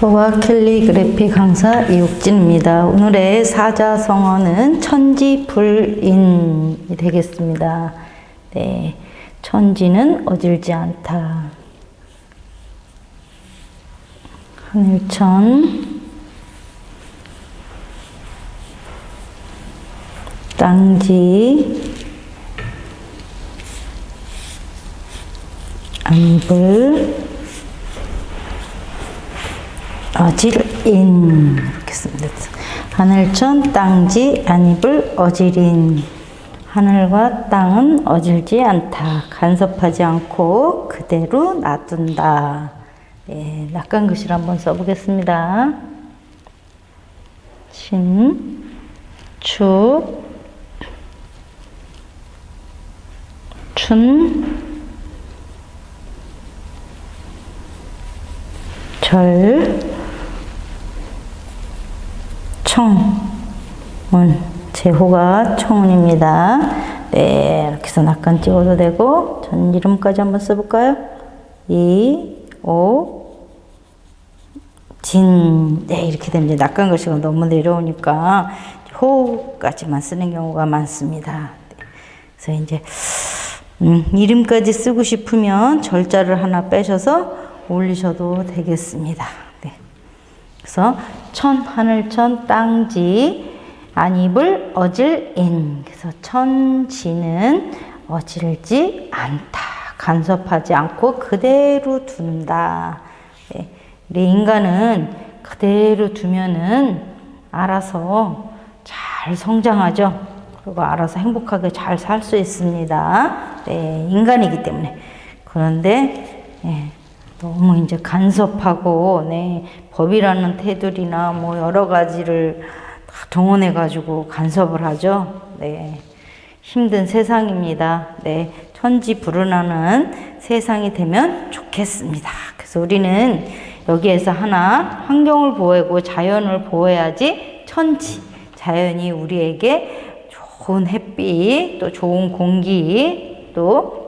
저와 캘리그래피 강사 이옥진입니다. 오늘의 사자성어는 천지불인이 되겠습니다. 네, 천지는 어질지 않다. 하늘천, 땅지, 안불, 어질인 이렇게 씁니다. 하늘천 땅지 안입을 어질인 하늘과 땅은 어질지 않다. 간섭하지 않고 그대로 놔둔다. 네, 낙관글씨를 한번 써보겠습니다. 신, 축, 춘, 절, 청운 제호가 청운입니다. 네, 이렇게 해서 낙관 찍어도 되고 전 이름까지 한번 써볼까요? 이, 오, 진, 네 이렇게 됩니다. 낙관 글씨가 너무 내려오니까 호까지만 쓰는 경우가 많습니다. 그래서 이제 음, 이름까지 쓰고 싶으면 절자를 하나 빼셔서 올리셔도 되겠습니다. 네. 그래서 천 하늘천 땅지. 안입을 어질인. 그래서 천지는 어질지 않다. 간섭하지 않고 그대로 둔다. 네. 인간은 그대로 두면은 알아서 잘 성장하죠. 그리고 알아서 행복하게 잘 살 수 있습니다. 네, 인간이기 때문에. 그런데 네. 너무 이제 간섭하고 네, 법이라는 테두리나 뭐 여러 가지를 다 동원해 가지고 간섭을 하죠. 네. 힘든 세상입니다. 네. 천지 불은하는 세상이 되면 좋겠습니다. 그래서 우리는 여기에서 하나 환경을 보호하고 자연을 보호해야지 천지 자연이 우리에게 좋은 햇빛 또 좋은 공기 또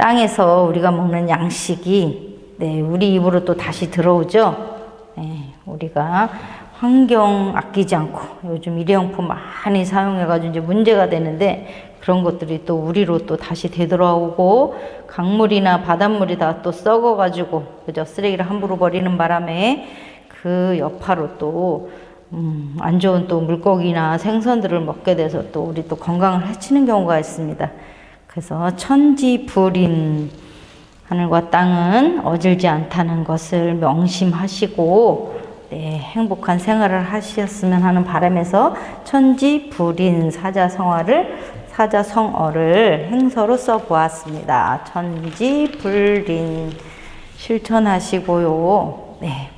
땅에서 우리가 먹는 양식이 네, 우리 입으로 또 다시 들어오죠. 네, 우리가 환경 아끼지 않고 요즘 일회용품 많이 사용해가지고 이제 문제가 되는데 그런 것들이 또 우리로 또 다시 되돌아오고 강물이나 바닷물이 다 또 썩어가지고 그죠 쓰레기를 함부로 버리는 바람에 그 여파로 또 음, 안 좋은 또 물고기나 생선들을 먹게 돼서 또 우리 또 건강을 해치는 경우가 있습니다. 그래서 천지불인 하늘과 땅은 어질지 않다는 것을 명심하시고 네, 행복한 생활을 하셨으면 하는 바람에서 천지불인 사자성어를 사자성어를 행서로 써 보았습니다. 천지불인 실천하시고요. 네,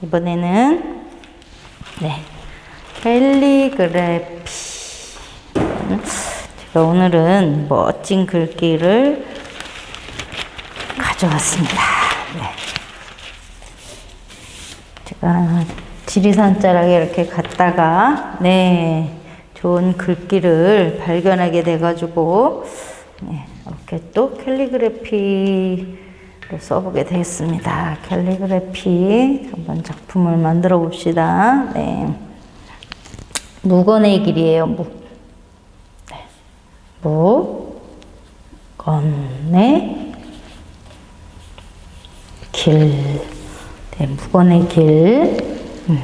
이번에는 네, 캘리그래피 제가 오늘은 멋진 글귀를 가져왔습니다. 네. 제가 지리산 자락에 이렇게 갔다가 네 좋은 글귀를 발견하게 돼가지고 네, 이렇게 또 캘리그래피를 써보게 되겠습니다. 캘리그래피 한번 작품을 만들어 봅시다. 네. 무건의 길이에요. 무. 네. 무. 건의 길. 네, 무건의 길. 음.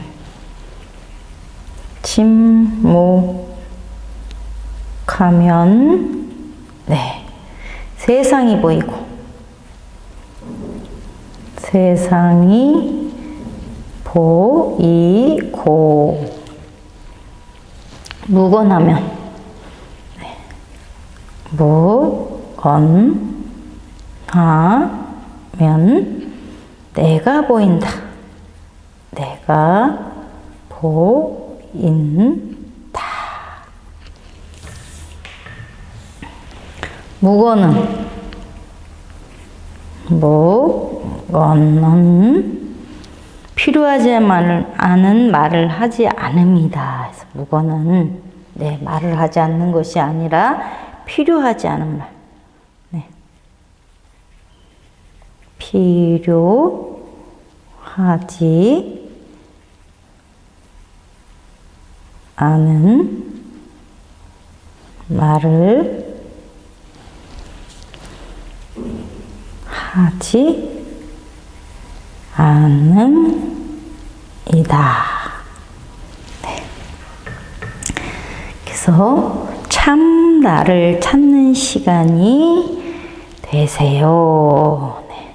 침묵하면, 네. 세상이 보이고, 세상이 보이고, 무건하면, 네. 무건하면, 내가 보인다. 내가 보인다. 무거는 무거는 필요하지 않은 말을 하지. 그래서 무거는 네, 말을 하지 않는 것이 아니라 필요하지 않은 말. 네. 필요 하지 않은 말을 하지 않음이다. 네. 그래서 참 나를 찾는 시간이 되세요. 네.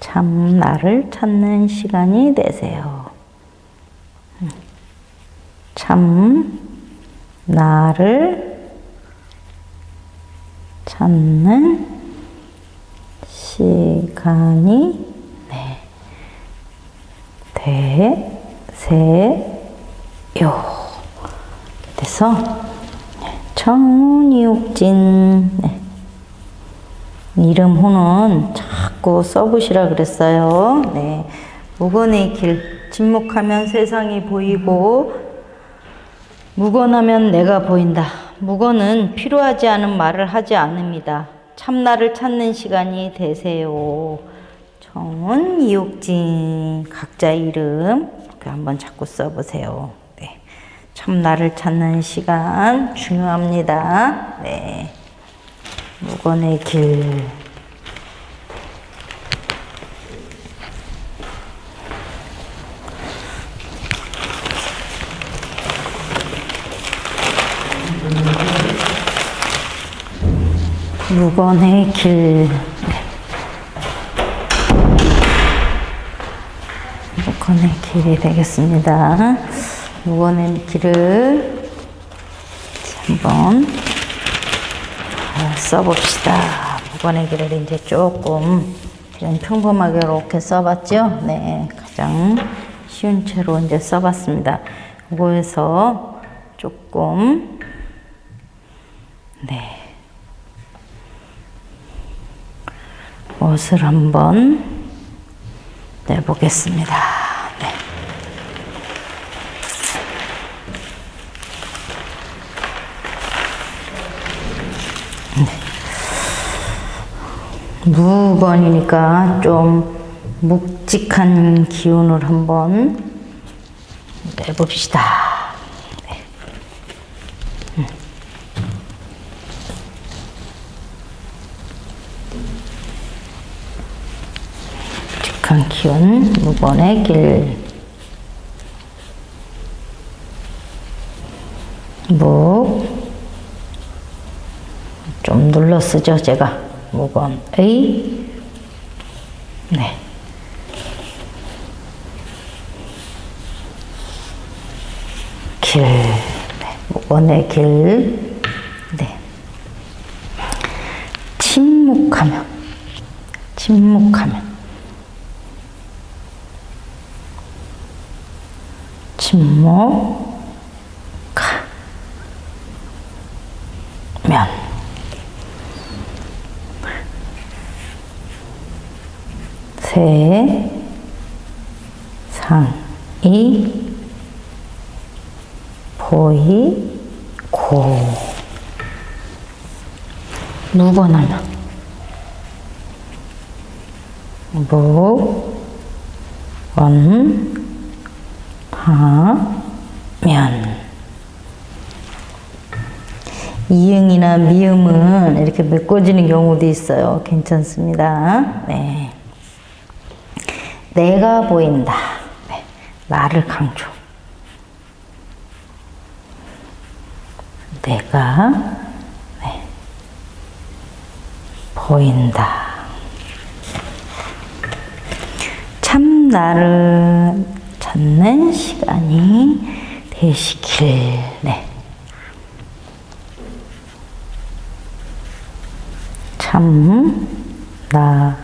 참 나를 찾는 시간이 되세요. 음. 참 나를 찾는 시간이 네. 되세요. 그래서 청이육진 네. 이름 호는 자꾸 써보시라 그랬어요. 네. 무건의 길 침묵하면 세상이 보이고 무건하면 내가 보인다. 무건은 필요하지 않은 말을 하지 않습니다. 참나를 찾는 시간이 되세요. 정은 이육진 각자 이름 한번 자꾸 써보세요. 네. 참나를 찾는 시간 중요합니다. 네. 무건의 길. 무건의 길. 무건의 길이 되겠습니다. 무건의 길을 한번 써봅시다. 무건의 길을 이제 조금 그냥 평범하게 이렇게 써봤죠? 네, 가장 쉬운 채로 이제 써봤습니다. 이거에서 조금 네. 옷을 한번 내보겠습니다. 네. 네. 무건이니까 좀 묵직한 기운을 한번 내봅시다. 네. 음. 묵직한 기운, 무건의 길. 묵. 좀 눌러 쓰죠, 제가. 무건의. 네. 길. 네. 무건의 길. 네. 침묵하면. 침묵하면. 침묵하면. 세상이 보 이 고 무건하면 무건하면 이응이나 미음은 이렇게 메꿔지는 경우도 있어요. 괜찮습니다. 네. 내가 보인다. 네. 나를 강조. 내가 네. 보인다. 참 나를 찾는 시간이 되시길. 네. 참 나를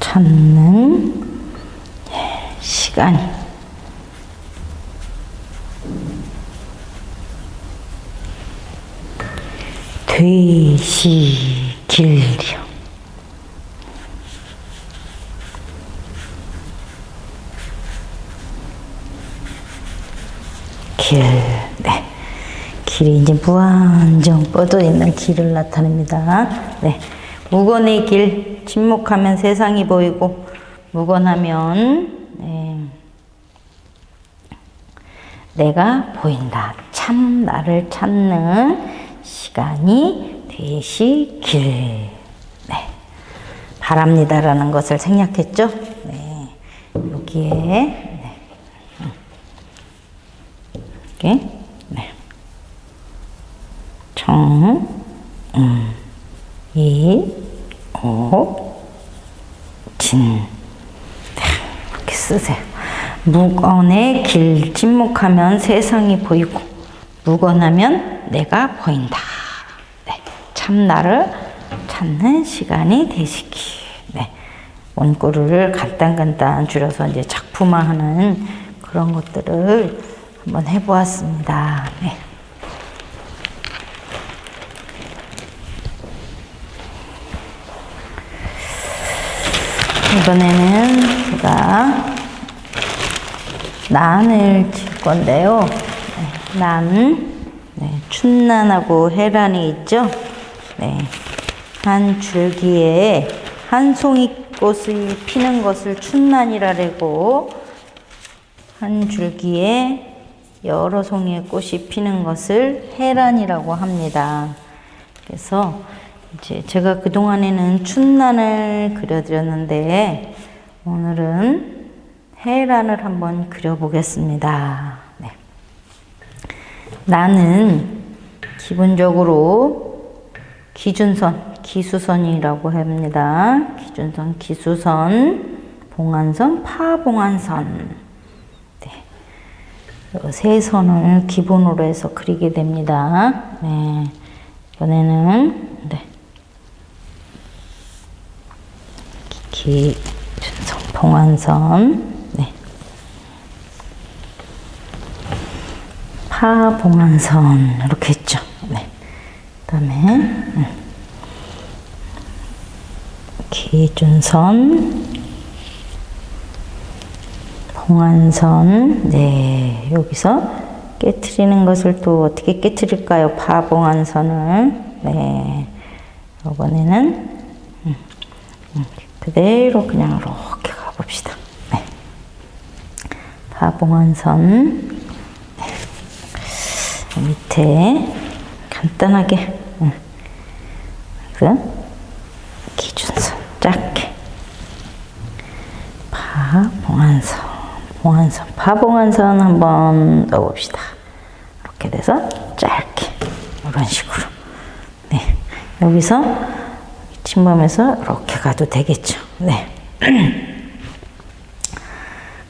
찾는 시간이 되시길요. 길, 네. 길이 이제 무한정 뻗어 있는 길을 나타냅니다. 네. 무건의 길 침묵하면 세상이 보이고 무건하면 네. 내가 보인다. 참 나를 찾는 시간이 되시길. 네. 바랍니다라는 것을 생략했죠. 네. 여기에 네. 이렇게 네. 정, 음, 이, 오, 진. 네, 이렇게 쓰세요. 무건의 길 침묵하면 세상이 보이고 무건하면 내가 보인다. 네, 참 나를 찾는 시간이 되시기. 네, 원고를 간단간단 줄여서 이제 작품화하는 그런 것들을 한번 해보았습니다. 네. 이번에는 제가 난을 칠 건데요. 네, 난, 네, 춘난하고 해란이 있죠. 네, 한 줄기에 한 송이 꽃이 피는 것을 춘난이라고 한 줄기에 여러 송이의 꽃이 피는 것을 해란이라고 합니다. 그래서 이제 제가 그동안에는 춘난을 그려드렸는데 오늘은 해란을 한번 그려보겠습니다. 네. 나는 기본적으로 기준선, 기수선이라고 합니다. 기준선, 기수선, 봉안선, 파봉안선. 네. 세 선을 기본으로 해서 그리게 됩니다. 네. 이번에는 네. 기준선, 봉안선, 네. 파봉안선 이렇게 했죠. 네. 그다음에 음. 기준선, 봉안선, 네 여기서 깨트리는 것을 또 어떻게 깨트릴까요? 파봉안선을 네 이번에는 음, 음, 그대로 그냥 이렇게 가봅시다. 네. 파봉안선 네. 밑에 간단하게 응. 그 기준선 짧게 파봉안선 봉안선 파봉안선 한번 넣어봅시다. 이렇게 돼서 짧게 이런 식으로 네 여기서 침범해서 이렇게 가도 되겠죠. 네.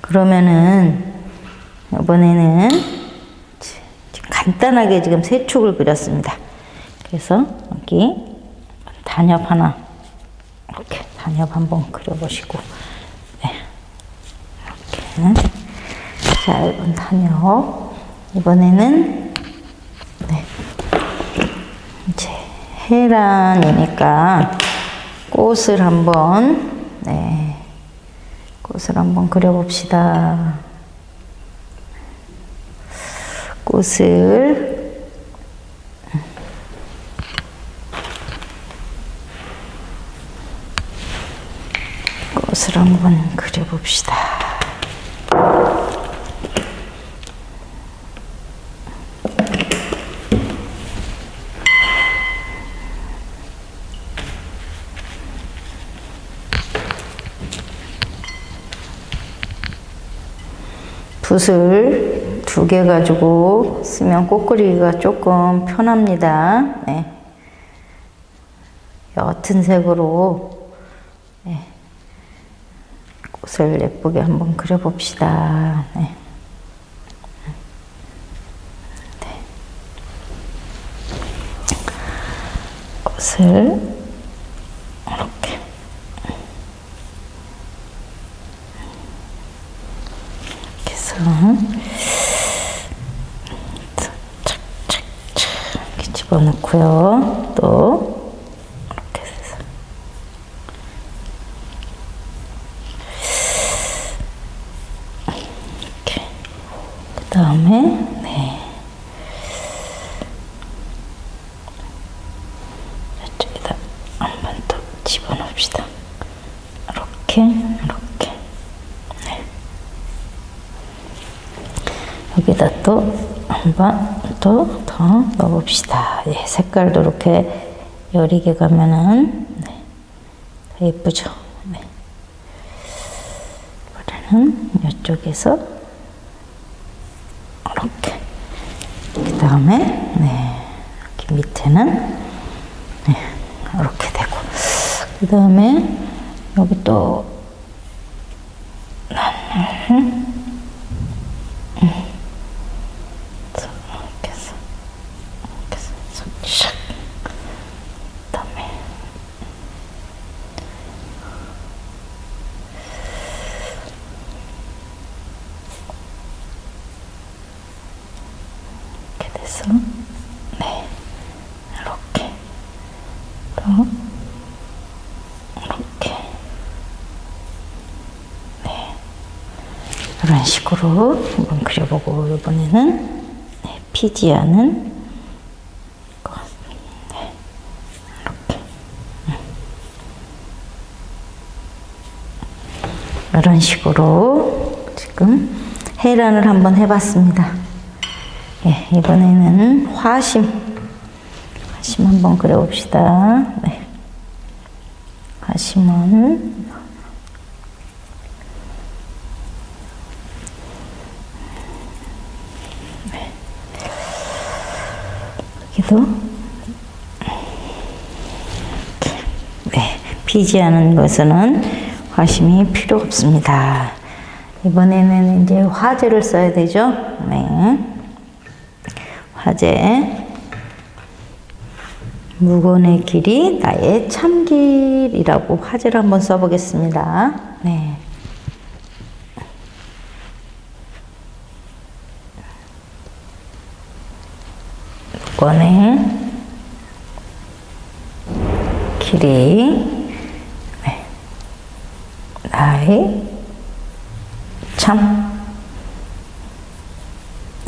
그러면은 이번에는 간단하게 지금 세 축을 그렸습니다. 그래서 여기 단엽 하나 이렇게 단엽 한번 그려보시고 네. 이렇게 짧은 단엽 이번에는 네. 이제 해란이니까 꽃을 한번 네. 꽃을 한번 그려봅시다. 꽃을 꽃을 한번 그려봅시다. 붓을 두 개 가지고 쓰면 꽃 그리기가 조금 편합니다. 네. 옅은 색으로 네. 꽃을 예쁘게 한번 그려봅시다. 네. 네. 넣고요. 또 이렇게 해서 이렇게 그 다음에 네 이쪽에다 한 번 더 집어넣읍시다. 이렇게 이렇게 네. 여기다 또 한 번 또 더 넣어봅시다. 예, 색깔도 이렇게 여리게 가면은 네, 더 예쁘죠. 네. 이번에는 이쪽에서 이렇게 그 다음에 네, 이렇게 밑에는 네, 이렇게 되고 그 다음에 여기 또이렇게 해서 이렇게 해서 샥 그다음에 돼서 네. 이렇게. 또 이렇게. 네. 이런 식으로 한번 그려보고 이번에는 네, 피지 않은 거. 네, 음. 이런 식으로 지금 해란을 한번 해봤습니다. 예, 이번에는 화심 화심 한번 그려봅시다. 네. 화심은 여기도 이렇게. 네, 피지 않은 것은 화심이 필요 없습니다. 이번에는 이제 화재를 써야 되죠. 네. 화재. 무건의 길이 나의 참길이라고 화제를 한번 써보겠습니다. 네. 무건의 길이 네. 나의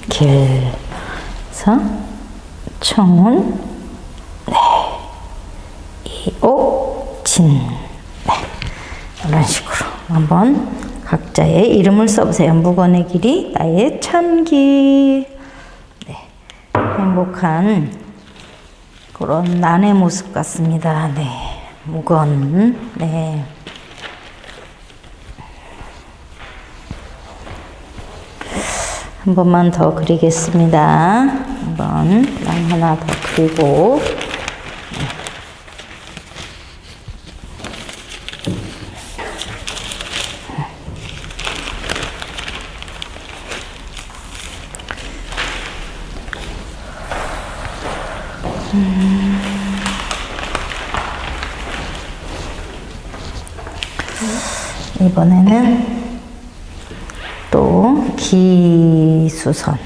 참길 서 청운 이옥 진 네. 이런 식으로 한번 각자의 이름을 써보세요. 무건의 길이 나의 참길 네. 행복한 그런 난의 모습 같습니다. 네. 무건 네. 한 번만 더 그리겠습니다. 한번 난 하나 더 그리고 이번에는 또 기수선,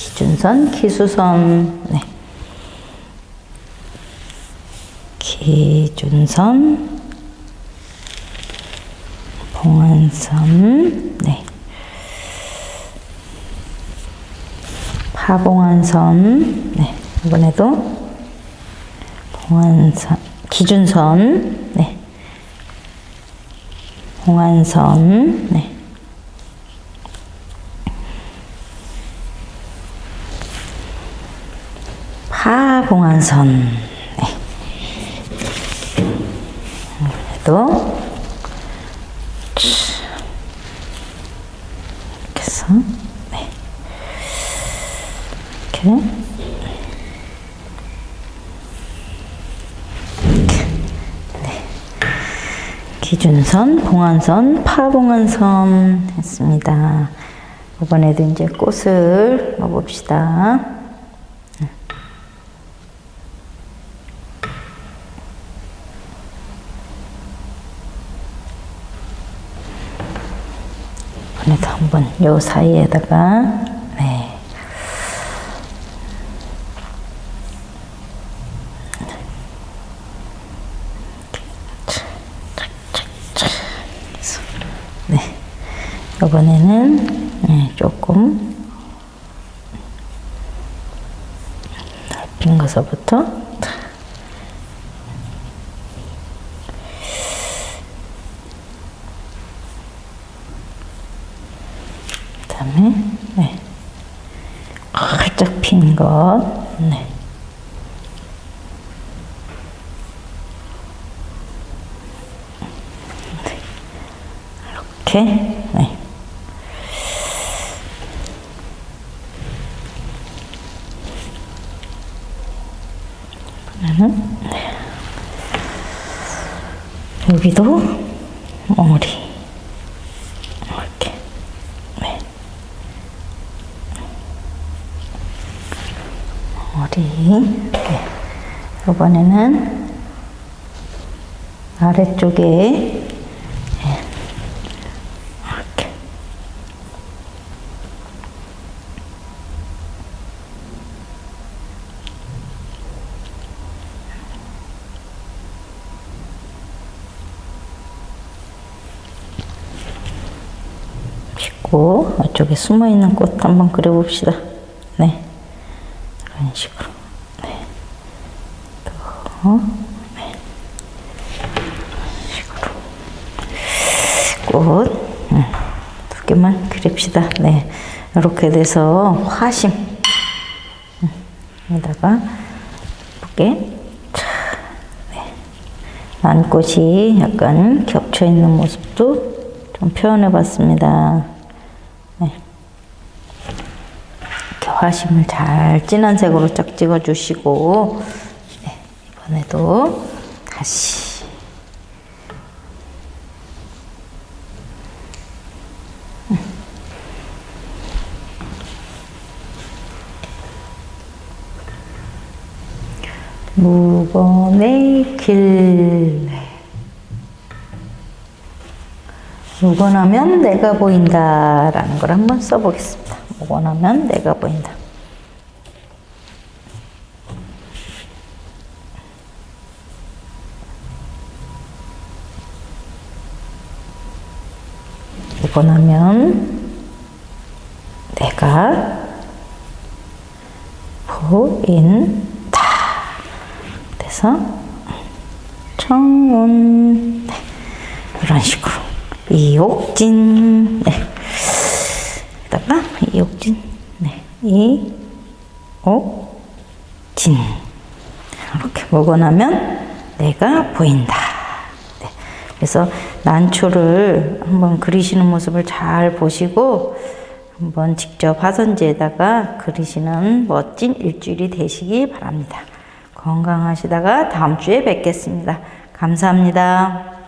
기준선, 기수선, 네. 기준선, 봉안선, 네. 파봉안선, 네. 이번에도 봉안선, 기준선, 네. 봉안선, 네. 파 봉안선, 네. 그래도 이렇게 해서, 네. 이렇게. 기준선, 봉안선, 파봉안선 했습니다. 이번에도 이제 꽃을 넣어봅시다. 이번에도 한번 요 사이에다가 네. 네. 이번에는 네, 조금 넓힌 것서부터 그다음에 네. 살짝 핀 것. 네. 이렇게. 네. 네. 여기도 머리 이렇게 네. 네. 이번에는 아래쪽에 짚고 이쪽에 숨어 있는 꽃 한번 그려봅시다. 네, 이런 식으로. 네, 또 네, 이런 식으로 꽃 음, 두 개만 그립시다. 네, 이렇게 돼서 화심 음, 여기다가 예쁘게 자, 네. 난꽃이 약간 겹쳐 있는 모습도 좀 표현해 봤습니다. 네. 화심을 잘 진한 색으로 쫙 찍어 주시고, 네. 이번에도 다시. 음. 무건의 길. 무건하면 내가 보인다 라는 걸 한번 써보겠습니다. 무건하면 내가 보인다. 무건하면 내가 보인다. 그래서 청운 네. 이런 식으로 이옥진 네. 다가 이옥진 네. 이옥진 이렇게 먹어나면 내가 보인다. 네. 그래서 난초를 한번 그리시는 모습을 잘 보시고 한번 직접 화선지에다가 그리시는 멋진 일주일이 되시기 바랍니다. 건강하시다가 다음 주에 뵙겠습니다. 감사합니다.